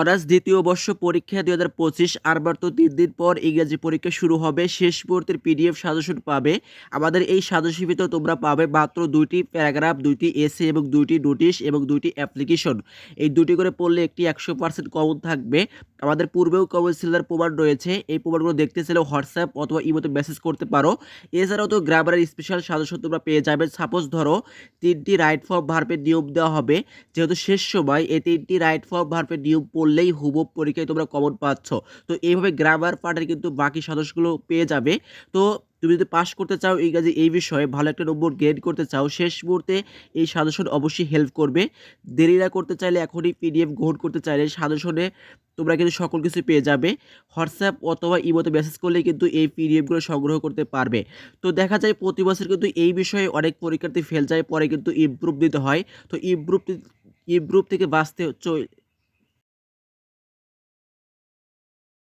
Honours দ্বিতীয় বর্ষ পরীক্ষা দুই হাজার পঁচিশ আর মাত্র তিন দিন পর ইংরেজি পরীক্ষা শুরু হবে। শেষ মুহূর্তের পিডিএফ সাজেশন পাবে। আমাদের এই সাজেশন ভিতরে তোমরা পাবে মাত্র দুইটি প্যারাগ্রাফ, দুইটি এসে এবং দুইটি নোটিশ এবং দুইটি অ্যাপ্লিকেশন। এই দুটি করে পড়লে একটি একশো পার্সেন্ট কমন থাকবে। আমাদের পূর্বেও কমন সিলার প্রমাণ রয়েছে। এই প্রমাণগুলো দেখতে চাইলে হোয়াটসঅ্যাপ অথবা ইমোতে মেসেজ করতে পারো। এছাড়াও তো গ্রামারের স্পেশাল সাজেশন তোমরা পেয়ে যাবে। সাপোজ ধরো, তিনটি রাইট ফর্ম ভার্বের নিয়ম দেওয়া হবে। যেহেতু শেষ সময়, এই তিনটি রাইট ফর্ম ভার্বের নিয়ম পড়লেই হুবহু পরীক্ষায় তোমরা কমন পাচ্ছ। তো এইভাবে গ্রামার পার্টের কিন্তু বাকি সদস্যগুলো পেয়ে যাবে। তো তুমি যদি পাস করতে চাও ইংরাজি এই বিষয়ে, ভালো একটা নম্বর গেইন করতে চাও, শেষ মুহূর্তে এই সাজেশন অবশ্যই হেল্প করবে। দেরি না করতে চাইলে এখনই পিডিএফ গ্রহণ করতে চাইলে সাজেশনে তোমরা কিন্তু সকল কিছু পেয়ে যাবে। হোয়াটসঅ্যাপ অথবা ইমোতে মেসেজ করলে কিন্তু এই পিডিএফগুলো সংগ্রহ করতে পারবে। তো দেখা যায় প্রতি বছর কিন্তু এই বিষয়ে অনেক পরীক্ষার্থী ফেল যায়, পরে কিন্তু ইমপ্রুভ দিতে হয়। তো ইমপ্রুভ ইমপ্রুভ থেকে বাঁচতে